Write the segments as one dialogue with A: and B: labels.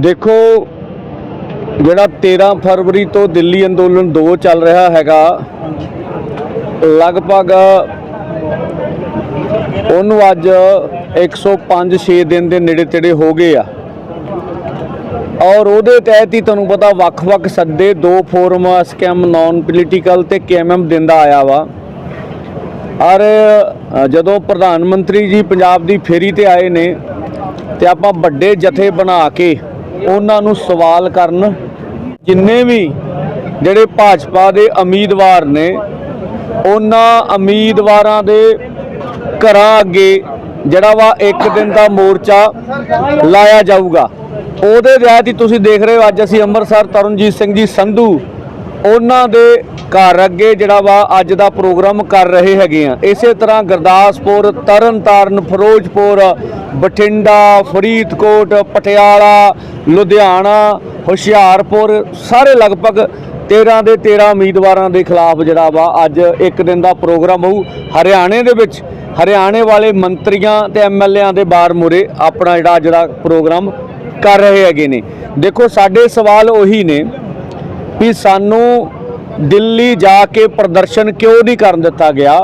A: ਦੇਖੋ। ਜਿਹੜਾ 13 ਫਰਵਰੀ ਤੋਂ ਦਿੱਲੀ ਅੰਦੋਲਨ 2 ਚੱਲ ਰਿਹਾ ਹੈਗਾ ਲਗਭਗ ਉਹਨੂੰ ਅੱਜ 105 6 ਦਿਨ ਦੇ ਨੇੜੇ ਤੇੜੇ ਹੋ ਗਏ ਆ। ਔਰ ਉਹਦੇ ਤਹਿਤ ਹੀ ਤੁਹਾਨੂੰ ਪਤਾ ਵੱਖ-ਵੱਖ ਸੱਦੇ ਦੋ ਫੋਰਮ ਸਕੈਮ ਨਾਨ ਪੋਲੀਟੀਕਲ ਤੇ ਕੇਐਮਐਮ ਦਿੰਦਾ ਆਇਆ ਵਾ। ਔਰ ਜਦੋਂ ਪ੍ਰਧਾਨ ਮੰਤਰੀ ਜੀ ਪੰਜਾਬ ਦੀ ਫੇਰੀ ਤੇ ਆਏ ਨੇ ਤੇ ਆਪਾਂ ਵੱਡੇ ਜਥੇ ਬਣਾ ਕੇ ਉਹਨਾਂ ਨੂੰ ਸਵਾਲ ਕਰਨ, ਜਿੰਨੇ ਵੀ ਜਿਹੜੇ ਭਾਜਪਾ ਦੇ ਉਮੀਦਵਾਰ ਨੇ, ਉਹਨਾਂ ਉਮੀਦਵਾਰਾਂ ਦੇ ਘਰਾਂ ਅੱਗੇ ਜਿਹੜਾ ਵਾ ਇੱਕ ਦਿਨ ਦਾ ਮੋਰਚਾ ਲਾਇਆ ਜਾਊਗਾ। ਉਹਦੇ ਤਹਿਤ ਹੀ ਤੁਸੀਂ ਦੇਖ ਰਹੇ ਹੋ, ਅੱਜ ਅਸੀਂ ਅੰਮ੍ਰਿਤਸਰ ਤਰਨਜੀਤ ਸਿੰਘ ਜੀ ਸੰਧੂ, ਉਹਨਾਂ ਦੇ ਘਰ ਅੱਗੇ ਜਿਹੜਾ ਵਾ ਅੱਜ ਦਾ ਪ੍ਰੋਗਰਾਮ ਕਰ ਰਹੇ ਹੈਗੇ ਆ। ਇਸੇ ਤਰ੍ਹਾਂ ਗੁਰਦਾਸਪੁਰ, ਤਰਨਤਾਰਨ, ਫਿਰੋਜ਼ਪੁਰ, ਬਠਿੰਡਾ, ਫਰੀਦਕੋਟ, ਪਟਿਆਲਾ, ਲੁਧਿਆਣਾ, ਹੁਸ਼ਿਆਰਪੁਰ, ਸਾਰੇ ਲਗਭਗ 13 ਦੇ 13 ਉਮੀਦਵਾਰਾਂ ਦੇ ਖਿਲਾਫ ਜਿਹੜਾ ਵਾ ਅੱਜ ਇੱਕ ਦਿਨ ਦਾ ਪ੍ਰੋਗਰਾਮ ਹੋਊ। ਹਰਿਆਣੇ ਦੇ ਵਿੱਚ ਹਰਿਆਣੇ ਵਾਲੇ ਮੰਤਰੀਆਂ ਤੇ ਐਮਐਲਏਆਂ ਦੇ ਬਾਰ ਮੁਰੇ ਆਪਣਾ ਜਿਹੜਾ ਜਿਹੜਾ ਪ੍ਰੋਗਰਾਮ ਕਰ ਰਹੇ ਹੈਗੇ ਨੇ। ਦੇਖੋ, ਸਾਡੇ ਸਵਾਲ ਉਹੀ ਨੇ ਵੀ ਸਾਨੂੰ ਦਿੱਲੀ ਜਾ ਕੇ ਪ੍ਰਦਰਸ਼ਨ ਕਿਉਂ ਨਹੀਂ ਕਰਨ ਦਿੱਤਾ ਗਿਆ?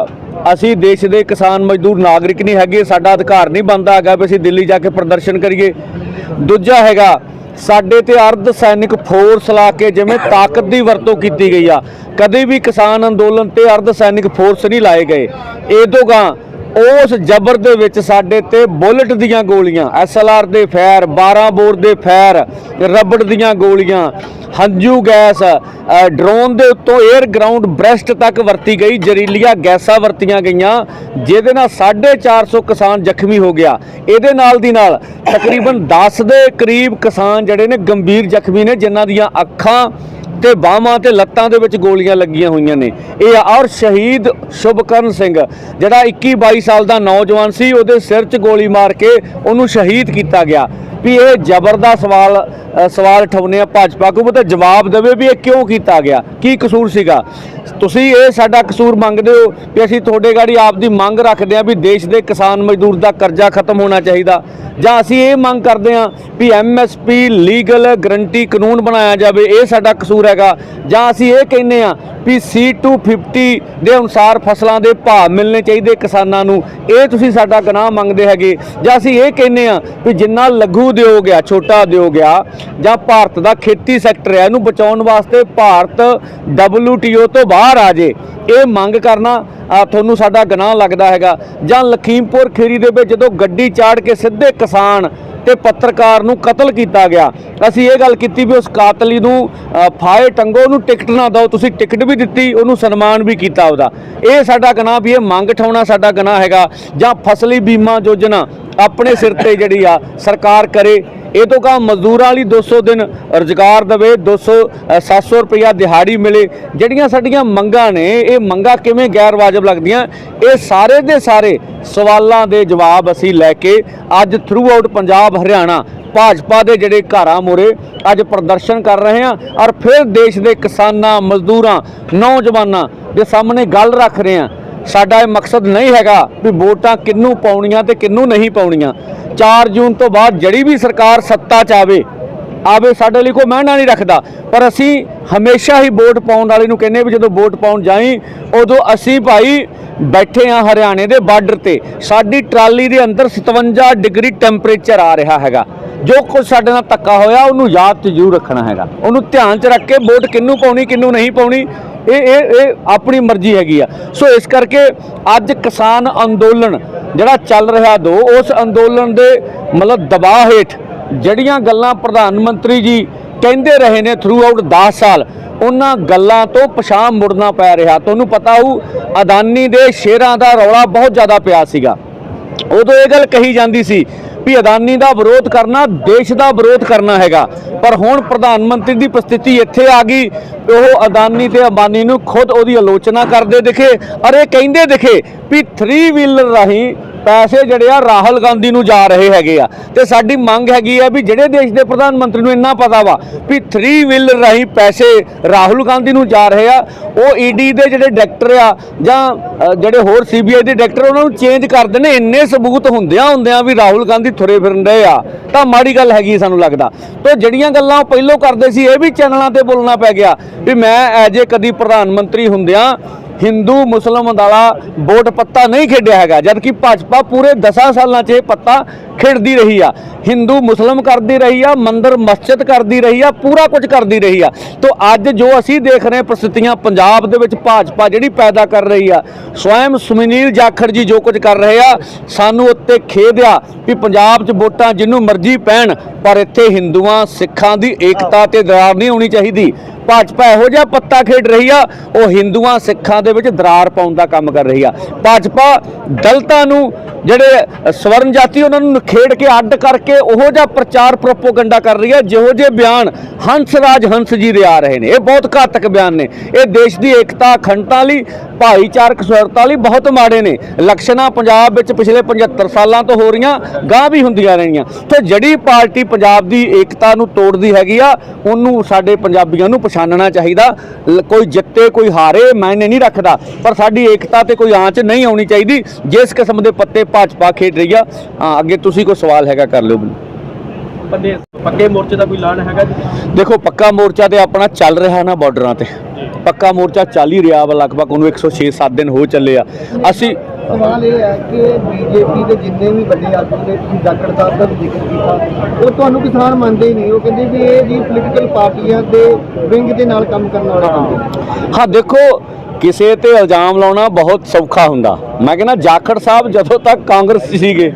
A: ਅਸੀਂ ਦੇਸ਼ ਦੇ ਕਿਸਾਨ ਮਜ਼ਦੂਰ ਨਾਗਰਿਕ ਨਹੀਂ ਹੈਗੇ, ਸਾਡਾ ਅਧਿਕਾਰ ਨਹੀਂ ਬਣਦਾ ਹੈਗਾ ਵੀ ਅਸੀਂ ਦਿੱਲੀ ਜਾ ਕੇ ਪ੍ਰਦਰਸ਼ਨ ਕਰੀਏ। ਦੂਜਾ ਹੈਗਾ, ਸਾਡੇ ਤੇ ਅਰਧ ਸੈਨਿਕ ਫੋਰਸ ਲਾ ਕੇ ਜਿਵੇਂ ਤਾਕਤ ਦੀ ਵਰਤੋਂ ਕੀਤੀ ਗਈ ਆ, ਕਦੇ ਵੀ ਕਿਸਾਨ ਅੰਦੋਲਨ ਤੇ ਅਰਧ ਸੈਨਿਕ ਫੋਰਸ ਨਹੀਂ ਲਾਏ ਗਏ। ਇਹਦੋਂਗਾ ਉਸ ਜ਼ਬਰ ਦੇ ਵਿੱਚ ਸਾਡੇ ਤੇ ਬੁਲਟ ਦੀਆਂ ਗੋਲੀਆਂ ਐਸਐਲਆਰ ਦੇ ਫਾਇਰ 12 ਬੋਰ ਦੇ ਫਾਇਰ ਰਬੜ ਦੀਆਂ ਗੋਲੀਆਂ, ਹੰਝੂ ਗੈਸ ਡਰੋਨ ਦੇ ਉੱਤੋਂ 에ਅਰ ਗਰਾਊਂਡ ਬ੍ਰੈਸਟ ਤੱਕ ਵਰਤੀ ਗਈ, ਜ਼ਹਿਰੀਲੀਆਂ ਗੈਸਾਂ ਵਰਤੀਆਂ ਗਈਆਂ, ਜਿਹਦੇ ਨਾਲ 450 ਕਿਸਾਨ ਜ਼ਖਮੀ ਹੋ ਗਿਆ। ਇਹਦੇ ਨਾਲ ਦੀ ਨਾਲ ਤਕਰੀਬਨ 10 ਦੇ ਕਰੀਬ ਕਿਸਾਨ ਜਿਹੜੇ ਨੇ ਗੰਭੀਰ ਜ਼ਖਮੀ ਨੇ, ਜਿਨ੍ਹਾਂ ਦੀਆਂ ਅੱਖਾਂ ਤੇ ਬਾਹਾਂ ਤੇ ਲੱਤਾਂ ਦੇ ਵਿੱਚ ਗੋਲੀਆਂ ਲੱਗੀਆਂ ਹੋਈਆਂ ਨੇ। ਇਹ ਆ ਔਰ ਸ਼ਹੀਦ ਸ਼ੁਭਕਰਨ ਸਿੰਘ, ਜਿਹੜਾ 21 22 ਸਾਲ ਦਾ ਨੌਜਵਾਨ ਸੀ, ਉਹਦੇ ਸਿਰ 'ਚ ਗੋਲੀ ਮਾਰ ਕੇ ਉਹਨੂੰ ਸ਼ਹੀਦ ਕੀਤਾ ਗਿਆ। ਵੀ ਇਹ ਜ਼ਬਰ ਦਾ ਸਵਾਲ ਸਵਾਲ ਠਾਉਨੇ ਆ ਭਾਜਪਾ ਕੋ ਤੇ ਜਵਾਬ ਦੇਵੇ ਵੀ ਇਹ ਕਿਉਂ ਕੀਤਾ ਗਿਆ? ਕੀ ਕਸੂਰ ਸੀਗਾ? ਤੁਸੀਂ ਇਹ ਸਾਡਾ ਕਸੂਰ ਮੰਗਦੇ ਹੋ ਕਿ ਅਸੀਂ ਤੁਹਾਡੇ ਗਾੜੀ ਆਪ ਦੀ ਮੰਗ ਰੱਖਦੇ ਆ ਵੀ ਦੇਸ਼ ਦੇ ਕਿਸਾਨ ਮਜ਼ਦੂਰ ਦਾ ਕਰਜ਼ਾ ਖਤਮ ਹੋਣਾ ਚਾਹੀਦਾ। ਜਾਂ ਅਸੀਂ ਇਹ ਮੰਗ ਕਰਦੇ ਆ ਵੀ ਐਮਐਸਪੀ ਲੀਗਲ ਗਰੰਟੀ ਕਾਨੂੰਨ ਬਣਾਇਆ ਜਾਵੇ, ਇਹ ਸਾਡਾ ਕਸੂਰ ਹੈਗਾ। ਜਾਂ ਅਸੀਂ ਇਹ ਕਹਿੰਦੇ ਆ ਵੀ C250 ਦੇ ਅਨੁਸਾਰ ਫਸਲਾਂ ਦੇ ਭਾਅ ਮਿਲਣੇ ਚਾਹੀਦੇ ਕਿਸਾਨਾਂ ਨੂੰ। ਇਹ ਤੁਸੀਂ ਸਾਡਾ ਗੁਨਾਹ ਮੰਗਦੇ ਹੈਗੇ। ਜਾਂ ਅਸੀਂ ਇਹ ਕਹਿੰਦੇ ਆ ਵੀ ਜਿੰਨਾ ਲਘੂ ਉਦਯੋਗ ਆ, ਛੋਟਾ ਉਦਯੋਗ ਆ, ਜਾਂ ਭਾਰਤ ਦਾ ਖੇਤੀ ਸੈਕਟਰ ਹੈ ਇਹਨੂੰ ਬਚਾਉਣ ਵਾਸਤੇ ਭਾਰਤ WTO ਤੋਂ ਬਾਹਰ ਆ ਜੇ। ਇਹ ਮੰਗ ਕਰਨਾ ਤੁਹਾਨੂੰ ਸਾਡਾ ਗੁਨਾਹ ਲੱਗਦਾ ਹੈਗਾ। ਜਾਂ ਲਖੀਮਪੁਰ ਖੀਰੀ ਦੇ ਵਿੱਚ ਜਦੋਂ ਗੱਡੀ ਚਾੜ ਕੇ ਸਿੱਧੇ ਕਿਸਾਨ ਤੇ ਪੱਤਰਕਾਰ ਨੂੰ ਕਤਲ ਕੀਤਾ ਗਿਆ। ਅਸੀਂ ਇਹ ਗੱਲ ਕੀਤੀ ਵੀ ਉਸ ਕਾਤਲੀ ਨੂੰ ਅ, ਫਾਹੇ ਟੰਗੋ ਉਹਨੂੰ ਟਿਕਟ ਨਾ ਦਿਓ ਤੁਸੀਂ ਟਿਕਟ ਵੀ ਦਿੱਤੀ ਉਹਨੂੰ ਸਨਮਾਨ ਵੀ ਕੀਤਾ ਉਹਦਾ। ਇਹ ਸਾਡਾ ਗੁਨਾਹ ਵੀ ਇਹ ਮੰਗ ਠਾਉਣਾ ਸਾਡਾ ਗੁਨਾਹ ਹੈਗਾ। ਜਾਂ ਫਸਲੀ ਬੀਮਾ ਯੋਜਨਾ ਆਪਣੇ ਸਿਰ ਤੇ ਜਿਹੜੀ ਆ ਸਰਕਾਰ ਕਰੇ ਇਹ ਤੋਂ ਕਾ ਮਜ਼ਦੂਰਾਂ ਲਈ 200 ਦਿਨ ਰੁਜ਼ਗਾਰ ਦੇਵੇ 200 ਅ, 700 ਰੁਪਇਆ ਦਿਹਾੜੀ ਮਿਲੇ। ਜਿਹੜੀਆਂ ਸਾਡੀਆਂ ਮੰਗਾਂ ਨੇ ਇਹ ਮੰਗਾਂ ਕਿਵੇਂ ਗੈਰ ਵਾਜਬ ਲੱਗਦੀਆਂ? ਇਹ ਸਾਰੇ ਦੇ ਸਾਰੇ ਸਵਾਲਾਂ ਦੇ ਜਵਾਬ ਅਸੀਂ ਲੈ ਕੇ ਅੱਜ ਥਰੂ ਆਊਟ ਪੰਜਾਬ ਹਰਿਆਣਾ ਭਾਜਪਾ ਦੇ ਜਿਹੜੇ ਘਰਾਂ ਮੋਰੇ ਅੱਜ ਪ੍ਰਦਰਸ਼ਨ ਕਰ ਰਹੇ ਹਾਂ ਔਰ ਫਿਰ ਦੇਸ਼ ਦੇ ਕਿਸਾਨਾਂ ਮਜ਼ਦੂਰਾਂ ਨੌਜਵਾਨਾਂ ਦੇ ਸਾਹਮਣੇ ਗੱਲ ਰੱਖ ਰਹੇ ਹਾਂ। ਸਾਡਾ ਇਹ ਮਕਸਦ ਨਹੀਂ ਹੈਗਾ ਵੀ ਵੋਟਾਂ ਕਿੰਨੂੰ ਪਾਉਣੀਆਂ ਤੇ ਕਿੰਨੂੰ ਨਹੀਂ ਪਾਉਣੀਆਂ। 4 ਜੂਨ ਤੋਂ ਬਾਅਦ ਜਿਹੜੀ ਵੀ ਸਰਕਾਰ ਸੱਤਾ 'ਚ ਆਵੇ ਆਵੇ ਸਾਡੇ ਲਈ ਕੋਈ ਮਾਇਨਾ ਨਹੀਂ ਰੱਖਦਾ। ਪਰ ਅਸੀਂ ਹਮੇਸ਼ਾ ਹੀ ਵੋਟ ਪਾਉਣ ਵਾਲੇ ਨੂੰ ਕਹਿੰਦੇ ਵੀ ਜਦੋਂ ਵੋਟ ਪਾਉਣ ਜਾਈ, ਉਦੋਂ ਅਸੀਂ ਭਾਈ ਬੈਠੇ ਆ ਹਰਿਆਣੇ ਦੇ ਬਾਰਡਰ ਤੇ। ਸਾਡੀ ਟਰਾਲੀ ਦੇ ਅੰਦਰ 57 ਡਿਗਰੀ ਟੈਂਪਰੇਚਰ ਆ ਰਿਹਾ ਹੈਗਾ। ਜੋ ਕੁਝ ਸਾਡੇ ਨਾਲ ਧੱਕਾ ਹੋਇਆ, ਉਹਨੂੰ ਯਾਦ 'ਚ ਜ਼ਰੂਰ ਰੱਖਣਾ ਹੈਗਾ। ਉਹਨੂੰ ਧਿਆਨ 'ਚ ਰੱਖ ਕੇ ਵੋਟ ਕਿੰਨੂੰ ਪਾਉਣੀ ਕਿੰਨੂੰ ਨਹੀਂ ਪਾਉਣੀ ਇਹ ਇਹ ਇਹ ਆਪਣੀ ਮਰਜ਼ੀ ਹੈਗੀ ਆ। ਸੋ ਇਸ ਕਰਕੇ ਅੱਜ ਕਿਸਾਨ ਅੰਦੋਲਨ ਜਿਹੜਾ ਚੱਲ ਰਿਹਾ ਦੋ, ਉਸ ਅੰਦੋਲਨ ਦੇ ਮਤਲਬ ਦਬਾਅ ਹੇਠ ਜਿਹੜੀਆਂ ਗੱਲਾਂ ਪ੍ਰਧਾਨ ਮੰਤਰੀ ਜੀ ਕਹਿੰਦੇ ਰਹੇ ਨੇ ਥਰੂ ਆਊਟ 10 ਸਾਲ, ਉਹਨਾਂ ਗੱਲਾਂ ਤੋਂ ਪਛਾਣ ਮੁੜਨਾ ਪੈ ਰਿਹਾ। ਤੁਹਾਨੂੰ ਪਤਾ ਹੋਊ ਅਦਾਨੀ ਦੇ ਸ਼ੇਰਾਂ ਦਾ ਰੌਲਾ ਬਹੁਤ ਜ਼ਿਆਦਾ ਪਿਆ ਸੀਗਾ। ਉਦੋਂ ਇਹ ਗੱਲ ਕਹੀ ਜਾਂਦੀ ਸੀ ਵੀ ਅਦਾਨੀ ਦਾ ਵਿਰੋਧ ਕਰਨਾ, ਦੇਸ਼ ਦਾ ਵਿਰੋਧ ਕਰਨਾ ਹੈਗਾ। ਪਰ ਹੁਣ ਪ੍ਰਧਾਨ ਮੰਤਰੀ ਦੀ ਪ੍ਰਸਥਿਤੀ ਇੱਥੇ ਆ ਗਈ। ਉਹ ਅਦਾਨੀ ਤੇ ਅੰਬਾਨੀ ਨੂੰ ਖੁਦ ਉਹਦੀ ਆਲੋਚਨਾ ਕਰਦੇ ਦਿਖੇ ਅਰੇ ਕਹਿੰਦੇ ਦਿਖੇ ਵੀ 3 ਵੀਲਰ ਰਾਹੀਂ ਪੈਸੇ ਜਿਹੜੇ ਆ ਰਾਹੁਲ ਗਾਂਧੀ ਨੂੰ ਜਾ ਰਹੇ ਹੈਗੇ ਆ। ਤੇ ਸਾਡੀ ਮੰਗ ਹੈਗੀ ਆ ਵੀ ਜਿਹੜੇ ਦੇਸ਼ ਦੇ ਪ੍ਰਧਾਨ ਮੰਤਰੀ ਨੂੰ ਇੰਨਾ ਪਤਾ ਵਾ ਵੀ 3 ਵਿਲ ਰਾਹੀਂ ਪੈਸੇ ਰਾਹੁਲ ਗਾਂਧੀ ਨੂੰ ਜਾ ਰਹੇ ਆ, ਉਹ ਈਡੀ ਦੇ ਜਿਹੜੇ ਡਾਇਰੈਕਟਰ ਆ ਜਾਂ ਜਿਹੜੇ ਹੋਰ ਸੀਬੀਆਈ ਦੇ ਡਾਇਰੈਕਟਰ, ਉਹਨਾਂ ਨੂੰ ਚੇਂਜ ਕਰ ਦੇਣੇ। ਇੰਨੇ ਸਬੂਤ ਹੁੰਦਿਆਂ ਹੁੰਦਿਆਂ ਵੀ ਰਾਹੁਲ ਗਾਂਧੀ ਥੁਰੇ ਫਿਰਨ ਰਹੇ ਆ। ਤਾਂ ਮਾੜੀ ਗੱਲ ਹੈਗੀ ਸਾਨੂੰ ਲੱਗਦਾ। ਤੇ ਜਿਹੜੀਆਂ ਗੱਲਾਂ ਉਹ ਪਹਿਲਾਂ ਕਰਦੇ ਸੀ, ਇਹ ਵੀ ਚੈਨਲਾਂ ਤੇ ਬੋਲਣਾ ਪੈ ਗਿਆ ਵੀ ਮੈਂ ਐਜ ਏ ਕਦੀ ਪ੍ਰਧਾਨ ਮੰਤਰੀ ਹੁੰਦਿਆਂ ਹਿੰਦੂ ਮੁਸਲਮਾਨ ਵਾਲਾ ਵੋਟ ਪੱਤਾ ਨਹੀਂ ਖੇਡਿਆ ਹੈਗਾ ਜਦ ਕਿ ਭਾਜਪਾ ਪੂਰੇ 10 ਸਾਲਾਂ 'ਚ ਇਹ ਪੱਤਾ ਖੇਡਦੀ ਰਹੀ ਆ। ਹਿੰਦੂ, ਮੁਸਲਮ ਕਰਦੀ ਰਹੀ ਆ, ਮੰਦਰ ਮਸਜਿਦ ਕਰਦੀ ਰਹੀ ਆ, ਪੂਰਾ ਕੁਝ ਕਰਦੀ ਰਹੀ ਆ। ਤੋਂ ਅੱਜ ਜੋ ਅਸੀਂ ਦੇਖ ਰਹੇ ਪ੍ਰਸਥਿਤੀਆਂ, ਪੰਜਾਬ ਦੇ ਵਿੱਚ ਭਾਜਪਾ ਜਿਹੜੀ ਪੈਦਾ ਕਰ ਰਹੀ ਆ, ਸਵੈਮ ਸੁਮਨੀਲ ਜਾਖੜ ਜੀ ਜੋ ਕੁਝ ਕਰ ਰਹੇ ਆ, ਸਾਨੂੰ ਉੱਤੇ ਖੇਦ ਆ ਵੀ ਪੰਜਾਬ 'ਚ ਵੋਟਾਂ ਜਿੰਨੂੰ ਮਰਜ਼ੀ ਪੈਣ, ਪਰ ਇੱਥੇ ਹਿੰਦੂਆਂ, ਸਿੱਖਾਂ ਦੀ ਏਕਤਾ ਤੇ ਦਰਾਰ ਨਹੀਂ ਹੋਣੀ ਚਾਹੀਦੀ। ਭਾਜਪਾ ਇਹੋ ਜਿਹਾ ਪੱਤਾ ਖੇਡ ਰਹੀ ਆ, ਉਹ ਹਿੰਦੂਆਂ ਸਿੱਖਾਂ ਦੇ ਵਿੱਚ ਦਰਾਰ ਪਾਉਣ ਦਾ ਕੰਮ ਕਰ ਰਹੀ ਆ। ਭਾਜਪਾ ਦਲਤਾਂ ਨੂੰ ਜਿਹੜੇ ਸਵਰਨ ਜਾਤੀ ਉਹਨਾਂ ਨੂੰ ਖੇਡ ਕੇ ਅੱਡ ਕਰਕੇ ਉਹੋ ਜਿਹਾ ਪ੍ਰਚਾਰ ਪ੍ਰੋਪੋਗੰਡਾ ਕਰ ਰਹੀ ਹੈ ਜਿਹੋ ਜਿਹੇ ਬਿਆਨ ਹੰਸ ਰਾਜ ਹੰਸ ਜੀ ਦੇ ਆ ਰਹੇ ਨੇ। ਇਹ ਬਹੁਤ ਘਾਤਕ ਬਿਆਨ ਨੇ। ਇਹ ਦੇਸ਼ ਦੀ ਏਕਤਾ, ਅਖੰਡਤਾ ਲਈ, ਭਾਈਚਾਰਕ ਸੁਰਤਾ ਲਈ ਬਹੁਤ ਮਾੜੇ ਨੇ। ਇਲੈਕਸ਼ਨਾਂ ਪੰਜਾਬ ਵਿੱਚ ਪਿਛਲੇ 75 ਸਾਲਾਂ ਤੋਂ ਹੋ ਰਹੀਆਂ ਗਾਂ ਵੀ ਹੁੰਦੀਆਂ ਰਹਿਣੀਆਂ। ਤੇ ਜਿਹੜੀ ਪਾਰਟੀ ਪੰਜਾਬ ਦੀ ਏਕਤਾ ਨੂੰ ਤੋੜਦੀ ਹੈਗੀ ਆ, ਉਹਨੂੰ ਸਾਡੇ ਪੰਜਾਬੀਆਂ ਨੂੰ ਪਛਾਣਨਾ ਚਾਹੀਦਾ। ਕੋਈ ਜਿੱਤੇ ਕੋਈ ਹਾਰੇ ਮਾਇਨੇ ਨਹੀਂ ਰੱਖਦਾ। ਪਰ ਸਾਡੀ ਏਕਤਾ ਤੇ ਕੋਈ ਆਂਚ ਨਹੀਂ ਆਉਣੀ ਚਾਹੀਦੀ ਜਿਸ ਕਿਸਮ ਦੇ ਪੱਤੇ ਭਾਜਪਾ ਖੇਡ ਰਹੀ ਆ। ਅੱਗੇ ਤੁਸੀਂ ਕੋਈ ਸਵਾਲ ਹੈਗਾ ਕਰ ਲਿਓ ਮੈਨੂੰ।
B: ਪੱਕੇ ਮੋਰਚੇ ਦਾ ਕੋਈ ਐਲਾਨ ਹੈਗਾ
A: ਦੇਖੋ ਪੱਕਾ ਮੋਰਚਾ ਤੇ ਆਪਣਾ ਚੱਲ ਰਿਹਾ ਨਾ ਬਾਰਡਰਾਂ ਤੇ। ਪੱਕਾ ਮੋਰਚਾ ਚੱਲ ਹੀ ਰਿਹਾ ਵਾ ਲਗਭਗ ਉਹਨੂੰ 106-7 ਦਿਨ ਹੋ ਚੱਲੇ ਆ। ਅਸੀਂ
C: ਸਵਾਲ ਇਹ ਹੈ ਕਿ ਬੀਜੇਪੀ ਦੇ ਜਿੰਨੇ ਵੀ ਵੱਡੇ ਆਗੂ ਨੇ ਤੁਸੀਂ ਜਾਖੜ ਸਾਹਿਬ ਦਾ ਵੀ ਜ਼ਿਕਰ ਕੀਤਾ ਉਹ ਤੁਹਾਨੂੰ ਕਿਸਾਨ ਮੰਨਦੇ ਹੀ ਨਹੀਂ ਉਹ ਕਹਿੰਦੇ ਵੀ ਇਹ ਜੀ ਪੋਲੀਟੀਕਲ ਪਾਰਟੀਆਂ ਦੇ ਵਿੰਗ ਦੇ ਨਾਲ ਕੰਮ ਕਰਨ ਵਾਲੇ ਬੰਦੇ।
A: ਹਾਂ ਦੇਖੋ ਕਿਸੇ ਤੇ ਇਲਜ਼ਾਮ ਲਾਉਣਾ ਬਹੁਤ ਸੌਖਾ ਹੁੰਦਾ। ਮੈਂ ਕਹਿੰਦਾ ਜਾਖੜ ਸਾਹਿਬ ਜਦੋਂ ਤੱਕ ਕਾਂਗਰਸ ਸੀਗੇ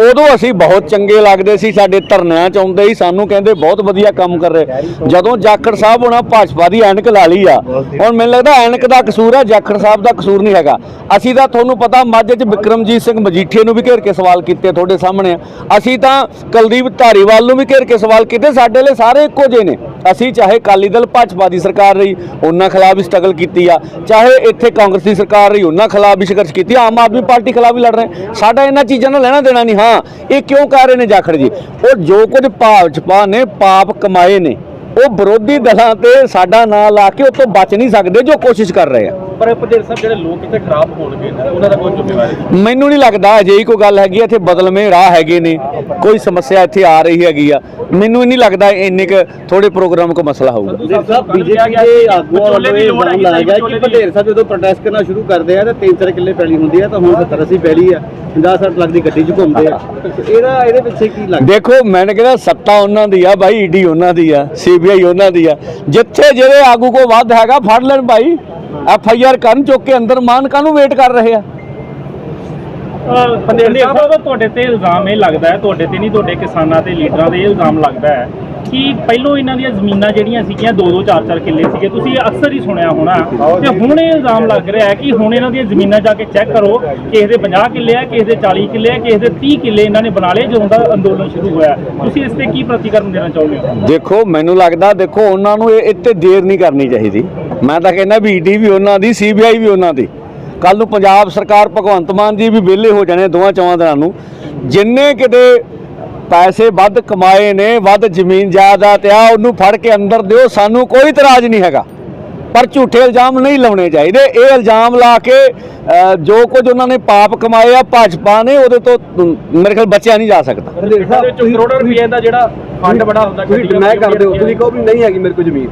A: ਉਦੋਂ ਅਸੀਂ ਬਹੁਤ ਚੰਗੇ ਲੱਗਦੇ ਸੀ, ਸਾਡੇ ਧਰਨਿਆਂ 'ਚ ਆਉਂਦੇ ਸੀ, ਸਾਨੂੰ ਕਹਿੰਦੇ ਬਹੁਤ ਵਧੀਆ ਕੰਮ ਕਰ ਰਹੇ। ਜਦੋਂ ਜਾਖੜ ਸਾਹਿਬ ਹੋਣਾ ਭਾਜਪਾ ਦੀ ਐਨਕ ਲਾ ਲਈ ਆ, ਹੁਣ ਮੈਨੂੰ ਲੱਗਦਾ ਐਨਕ ਦਾ ਕਸੂਰ ਆ, ਜਾਖੜ ਸਾਹਿਬ ਦਾ ਕਸੂਰ ਨਹੀਂ ਹੈਗਾ। ਅਸੀਂ ਤਾਂ ਤੁਹਾਨੂੰ ਪਤਾ ਮਾਝੇ 'ਚ ਵਿਕਰਮਜੀਤ ਸਿੰਘ ਮਜੀਠੀਏ ਨੂੰ ਵੀ ਘੇਰ ਕੇ ਸਵਾਲ ਕੀਤੇ ਤੁਹਾਡੇ ਸਾਹਮਣੇ ਅਸੀਂ ਤਾਂ ਕੁਲਦੀਪ ਧਾਰੀਵਾਲ ਨੂੰ ਵੀ ਘੇਰ ਕੇ ਸਵਾਲ ਕੀਤੇ, ਸਾਡੇ ਲਈ ਸਾਰੇ ਇੱਕੋ ਜਿਹੇ ਨੇ। ਅਸੀਂ ਚਾਹੇ ਅਕਾਲੀ ਦਲ ਭਾਜਪਾ ਦੀ ਸਰਕਾਰ ਰਹੀ, ਉਹਨਾਂ ਖਿਲਾਫ ਵੀ ਸਟਰਗਲ ਕੀਤੀ ਆ। ਚਾਹੇ ਇੱਥੇ ਕਾਂਗਰਸ ਦੀ ਸਰਕਾਰ ਰਹੀ, ਉਹਨਾਂ ਖਿਲਾਫ ਵੀ ਸੰਘਰਸ਼ ਕੀਤੀ ਆਮ ਆਦਮੀ ਪਾਰਟੀ ਖਿਲਾਫ ਵੀ ਲੜ ਰਹੇ। ਸਾਡਾ ਇਹਨਾਂ ਚੀਜ਼ਾਂ ਨਾਲ ਲੈਣਾ ਦੇਣਾ ਨਹੀਂ। ਹਾਂ, ਇਹ ਕਿਉਂ ਕਰ ਰਹੇ ਨੇ ਜਾਖੜ ਜੀ? ਉਹ ਜੋ ਕੁਝ ਛਪਾ ਨੇ, ਪਾਪ ਕਮਾਏ ਨੇ। ਉਹ ਵਿਰੋਧੀ ਦਲਾਂ ਤੇ ਸਾਡਾ ਨਾਂ ਲਾ ਕੇ ਉਹ ਤੋਂ ਬਚ ਨਹੀਂ ਸਕਦੇ ਜੋ ਕੋਸ਼ਿਸ਼ ਕਰ ਰਹੇ ਆ।
B: ਪਰ ਪਟੇਲ ਸਾਹਿਬ ਜਿਹੜੇ ਲੋਕ ਇੱਥੇ ਖਰਾਬ ਹੋਣਗੇ ਨਾ, ਉਹਨਾਂ ਦਾ ਕੋਈ ਜ਼ਿੰਮੇਵਾਰੀ ਨਹੀਂ।
A: ਮੈਨੂੰ ਨਹੀਂ ਲੱਗਦਾ ਅਜਿਹੀ ਕੋਈ ਗੱਲ ਹੈਗੀ ਇੱਥੇ ਬਦਲਵੇਂ ਰਾਹ ਹੈਗੇ ਨੇ ਕੋਈ ਸਮੱਸਿਆ ਇੱਥੇ ਆ ਰਹੀ ਹੈਗੀ ਆ। ਮੈਨੂੰ ਨਹੀਂ ਲੱਗਦਾ ਇੰਨੇ ਕ ਥੋੜੇ ਪ੍ਰੋਗਰਾਮ ਕੋ ਮਸਲਾ ਹੋਊਗਾ।
B: ਬੀਜੇਪੀ ਦੇ ਆਗੂਆਂ ਵੱਲੋਂ ਇਹ ਇਲਜ਼ਾਮ ਲਾਇਆ ਗਿਆ ਕਿ
C: ਭਟੇਰ ਸਾਹਿਬ ਜਦੋਂ ਪ੍ਰੋਟੈਸਟ ਕਰਨਾ ਸ਼ੁਰੂ ਕਰਦੇ ਆ ਤਾਂ 3-4 ਕਿੱਲੇ ਪੈਲੀ ਹੁੰਦੀ ਆ ਤਾਂ ਹੁਣ 70 80 ਪੈਲੀ ਆ 50-60 ਲੱਖ ਦੀ ਗੱਡੀ 'ਚ ਘੁੰਮਦੇ ਆ। ਇਹਦਾ ਇਹਦੇ ਪਿੱਛੇ ਕੀ ਲੱਗਦਾ?
A: ਦੇਖੋ ਮੈंने ਕਿਹਾ ਸੱਤਾ ਉਹਨਾਂ ਦੀ ਆ ਬਾਈ ਈਡੀ ਉਹਨਾਂ ਦੀ ਆ ਸੀਬੀਆਈ ਉਹਨਾਂ ਦੀ ਆ। ਜਿੱਥੇ ਜਿਹੜੇ ਆਗੂ ਕੋ ਵੱਧ ਹੈਗਾ, ਫੜ ਲੈਣ ਭਾਈ। ਐਫ ਆਈ ਆਰ ਕਰਨ ਚੁੱਕ ਕੇ ਅੰਦਰ ਮਾਨ ਕਾਹਨੂੰ ਵੇਟ ਕਰ ਰਹੇ ਆ?
D: ਪੰਡੇਰ ਸਾਹਿਬ, ਤੁਹਾਡੇ ਤੇ ਇਲਜ਼ਾਮ ਇਹ ਲੱਗਦਾ ਹੈ, ਤੁਹਾਡੇ ਤੇ ਨਹੀਂ, ਤੁਹਾਡੇ ਕਿਸਾਨਾਂ ਤੇ, ਲੀਡਰਾਂ ਤੇ ਇਹ ਇਲਜ਼ਾਮ ਲੱਗਦਾ ਹੈ ਕਿ ਪਹਿਲੋਂ ਇਹਨਾਂ ਦੀਆਂ ਜ਼ਮੀਨਾਂ ਜਿਹੜੀਆਂ ਸੀਗੀਆਂ 2-2 4-4 ਕਿੱਲੇ ਸੀਗੇ। ਤੁਸੀਂ ਅਕਸਰ ਹੀ ਸੁਣਿਆ ਹੋਣਾ ਤੇ ਹੁਣ ਇਹ ਇਲਜ਼ਾਮ ਲੱਗ ਰਿਹਾ ਹੈ ਕਿ ਹੁਣ ਇਹਨਾਂ ਦੀਆਂ ਜ਼ਮੀਨਾਂ ਜਾ ਕੇ ਚੈੱਕ ਕਰੋ ਕਿਸੇ ਦੇ 50 ਕਿੱਲੇ ਆ ਕਿਸੇ ਦੇ 40 ਕਿੱਲੇ ਆ ਕਿਸੇ ਦੇ 30 ਕਿੱਲੇ ਇਹਨਾਂ ਨੇ ਬਣਾ ਲਏ ਜਦੋਂ ਦਾ ਅੰਦੋਲਨ ਸ਼ੁਰੂ ਹੋਇਆ ਤੁਸੀਂ ਇਸ ਤੇ ਕੀ ਪ੍ਰਤੀਕਰਮ ਦੇਣਾ ਚਾਹੁੰਦੇ ਹੋ
A: ਦੇਖੋ ਮੈਨੂੰ ਲੱਗਦਾ ਦੇਖੋ ਉਹਨਾਂ ਨੂੰ ਇਹ ਇੱਥੇ ਦੇਰ ਨਹੀਂ ਕਰਨੀ ਚਾਹੀਦੀ। ਮੈਂ ਤਾਂ ਕਹਿੰਦਾ ਵੀ ਈਡੀ ਵੀ ਉਹਨਾਂ ਦੀ ਸੀਬੀਆਈ ਵੀ ਉਹਨਾਂ ਦੀ। ਕੱਲ ਨੂੰ ਪੰਜਾਬ ਸਰਕਾਰ ਭਗਵੰਤ ਮਾਨ ਜੀ ਵੀ ਵਿਹਲੇ ਹੋ ਜਾਣੇ ਦੋਵਾਂ ਚੌਵਾਂ ਦਿਨਾਂ ਨੂੰ। ਜਿੰਨੇ ਕਿਤੇ ਪੈਸੇ ਵੱਧ ਕਮਾਏ ਨੇ ਵੱਧ ਜ਼ਮੀਨ ਜਾਇਦਾਦ ਆ ਉਹਨੂੰ ਫੜ ਕੇ ਅੰਦਰ ਦਿਓ ਸਾਨੂੰ ਕੋਈ ਇਤਰਾਜ਼ ਨਹੀਂ ਹੈਗਾ। ਪਰ ਝੂਠੇ ਇਲਜ਼ਾਮ ਨਹੀਂ ਲਾਉਣੇ ਚਾਹੀਦੇ। ਇਹ ਇਲਜ਼ਾਮ ਲਾ ਕੇ ਜੋ ਕੁਝ ਉਹਨਾਂ ਨੇ ਪਾਪ ਕਮਾਏ ਆ ਭਾਜਪਾ ਨੇ ਉਹਦੇ ਤੋਂ ਮੇਰੇ ਖਿਆਲ ਬਚਿਆ ਨਹੀਂ ਜਾ ਸਕਦਾ।
B: ਇਹਦੇ ਵਿੱਚ ਕਰੋੜਾਂ ਰੁਪਏ ਦਾ ਜਿਹੜਾ ਫੰਡ ਬੜਾ ਹੁੰਦਾ
C: ਡਿਨਾਈ ਕਰਦੇ ਹੋ ਤੁਸੀਂ ਕਹੋ ਵੀ ਨਹੀਂ ਹੈਗੀ ਮੇਰੇ ਕੋਲ ਜ਼ਮੀਨ।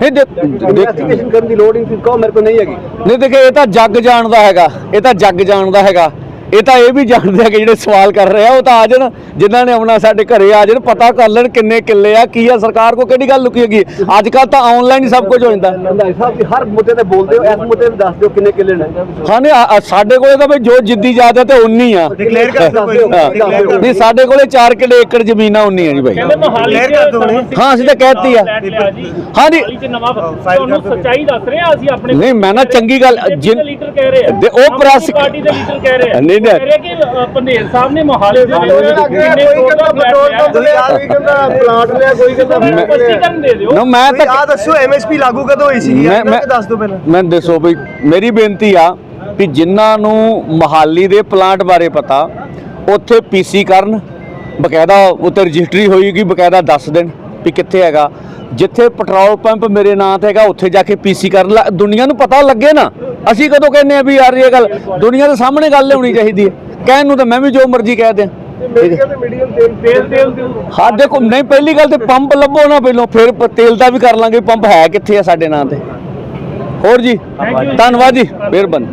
A: ਨਹੀਂ ਦੇਖ- ਦੇਖ-
C: ਇਨਵੈਸਟੀਗੇਸ਼ਨ ਕਰਨ ਦੀ ਲੋੜ ਨਹੀਂ ਤੁਸੀਂ ਕਹੋ ਮੇਰੇ ਕੋਲ ਨਹੀਂ ਹੈਗੀ।
A: ਨਹੀਂ ਦੇਖੇ ਇਹ ਤਾਂ ਜੱਗ ਜਾਣਦਾ ਹੈਗਾ। ਇਹ ਤਾਂ ਜੱਗ ਜਾਣਦਾ ਹੈਗਾ। ਇਹ ਤਾਂ ਇਹ ਵੀ ਜਾਣਦੇ ਆ ਕਿ ਜਿਹੜੇ ਸਵਾਲ ਕਰ ਰਹੇ ਆ ਉਹ ਤਾਂ ਆ ਜਾਣ ਜਿਨ੍ਹਾਂ ਨੇ ਆਉਣਾ ਸਾਡੇ ਘਰੇ ਆ ਜਾਣ ਪਤਾ ਕਰ ਲੈਣ ਕਿੰਨੇ ਕਿੱਲੇ ਆ ਕੀ ਆ ਸਰਕਾਰ ਕੋ ਕਿਹੜੀ ਗੱਲ ਲੁਕੀ ਹੈਗੀ ਅੱਜ ਕੱਲ ਤਾਂ ਆਨਲਾਈਨ ਹੀ ਸਭ ਕੁਝ ਹੋ ਜਾਂਦਾ।
C: ਰੰਧਾਈ ਸਾਹਿਬ ਜੀ ਹਰ ਮੁੱਦੇ ਤੇ ਬੋਲਦੇ ਹੋ ਇਸ ਮੁੱਦੇ ਤੇ ਦੱਸ ਦਿਓ ਕਿੰਨੇ ਕਿੱਲੇ ਨੇ।
A: ਹਾਂ ਨਹੀਂ ਆ- ਆ ਸਾਡੇ ਕੋਲੇ ਤਾਂ ਬਈ ਜੋ ਜਿੱਦੀ ਜ਼ਿਆਦਾ ਤੇ ਉਨੀ ਆ।
C: ਕਰ ਦਿਓ, declare ਕਰ
A: ਨਹੀਂ ਸਾਡੇ ਕੋਲੇ 4 ਕਿੱਲੇ ਏਕੜ ਜ਼ਮੀਨਾਂ ਉਨੀ ਆ ਜੀ ਬਾਈ
D: ਕਹਿੰਦੇ ਮੋਹਾਲੀ
C: Clear ਕਰ ਦਿਓ ਹੁਣੇ।
A: ਹਾਂ, ਅਸੀਂ ਤਾਂ ਕਹਿਤੀ ਆ।
D: ਫਲੈਟ ਲਿਆ ਜੀ।
A: ਹਾਂ ਜੀ।
D: ਮੋਹਾਲੀ 'ਚ ਨਵਾਂ ਤੁਹਾਨੂੰ ਸੱਚਾਈ ਦੱਸ ਰਹੇ ਆ ਅਸੀਂ ਆਪਣੇ
A: ਨਹੀਂ, ਮੈਂ ਨਾ ਚੰਗੀ ਗੱਲ- ਜਿਨ-
D: ਲੀਡਰ ਕਹਿ ਰਹੇ ਆ।
A: ਦੇ- ਉਹ
D: ਆਮ ਆਦਮੀ ਪਾਰਟੀ ਦੇ ਲੀਡਰ ਕਹਿ ਰਹੇ ਆ।
A: ਨਹੀਂ, ਨਹੀਂ।
D: ਉਹ ਕਹਿ ਰਹੇ ਕਿ ਅ, ਪੰਧੇਰ ਸਾਹਿਬ ਨੇ ਮੋਹਾਲੀ ਦੇ ਵਿੱਚ
C: ਕੋਈ
D: ਕਿੰਨੇ ਕਰੋੜ ਦਾ
C: ਪੈਟਰੋਲ ਪੰਪ
D: ਫਲੈਟ
C: ਲਿਆ ਕੋਈ ਕਹਿੰਦਾ ਪਲਾਟ ਲਿਆ ਕੋਈ ਕਹਿੰਦਾ
D: ਲਿਆ।
C: ਮੈਂ
D: ਸਪਸ਼ਟੀਕਰਨ ਦੇ ਦਿਓ।
A: ਨਾ ਮੈਂ ਤਾਂ
C: ਆ ਦੱਸੋ ਐਮਐਸਪੀ ਲਾਗੂ ਕਦੋਂ ਹੋਈ ਸੀ
A: ਮੈਂ- ਮੈਂ-
C: ਦੱਸ ਦਿਓ ਪਹਿਲਾਂ।
A: ਮੈਂ ਦੱਸੋ ਬਈ ਮੇਰੀ ਬੇਨਤੀ ਆ ਵੀ ਜਿਨ੍ਹਾਂ ਨੂੰ ਮਹਾਲੀ ਦੇ ਪਲਾਂਟ ਬਾਰੇ ਪਤਾ ਉੱਥੇ ਪੀਸੀ ਕਰਨ ਬਕਾਇਦਾ ਉੱਤੇ ਰਜਿਸਟਰੀ ਹੋਏਗੀ ਬਕਾਇਦਾ ਦੱਸ ਦੇਣ ਵੀ ਕਿੱਥੇ ਹੈਗਾ? ਜਿੱਥੇ ਪੈਟਰੋਲ ਪੰਪ ਮੇਰੇ ਨਾਂ ਤੇ ਹੈਗਾ ਉੱਥੇ ਜਾ ਕੇ ਪੀਸੀ ਕਰਨ ਲਾ- ਦੁਨੀਆ ਨੂੰ ਪਤਾ ਲੱਗੇ ਨਾ। ਅਸੀਂ ਕਦੋਂ ਕਹਿੰਦੇ ਆ ਵੀ ਯਾਰ ਇਹ ਗੱਲ ਦੁਨੀਆ ਦੇ ਸਾਹਮਣੇ ਗੱਲ ਹੋਣੀ ਚਾਹੀਦੀ ਹੈ। ਕਹਿਣ ਨੂੰ ਤਾਂ ਮੈਂ ਵੀ ਜੋ ਮਰਜ਼ੀ ਕਹਿ ਦਿਆਂ। ਹੈ। ਦੇਖੋ ਨਹੀਂ ਪਹਿਲੀ ਗੱਲ ਤੇ ਪੰਪ ਲੱਭੋ ਨਾ ਪਹਿਲਾਂ ਫਿਰ ਤੇਲ ਦਾ ਵੀ ਕਰ ਲਾਂਗੇ ਪੰਪ ਹੈ ਕਿੱਥੇ ਆ ਸਾਡੇ ਨਾਂ ਤੇ। ਹੋਰ
D: ਜੀ।
A: ਧੰਨਵਾਦ ਜੀ ਮਿਹਰਬਾਨੀ।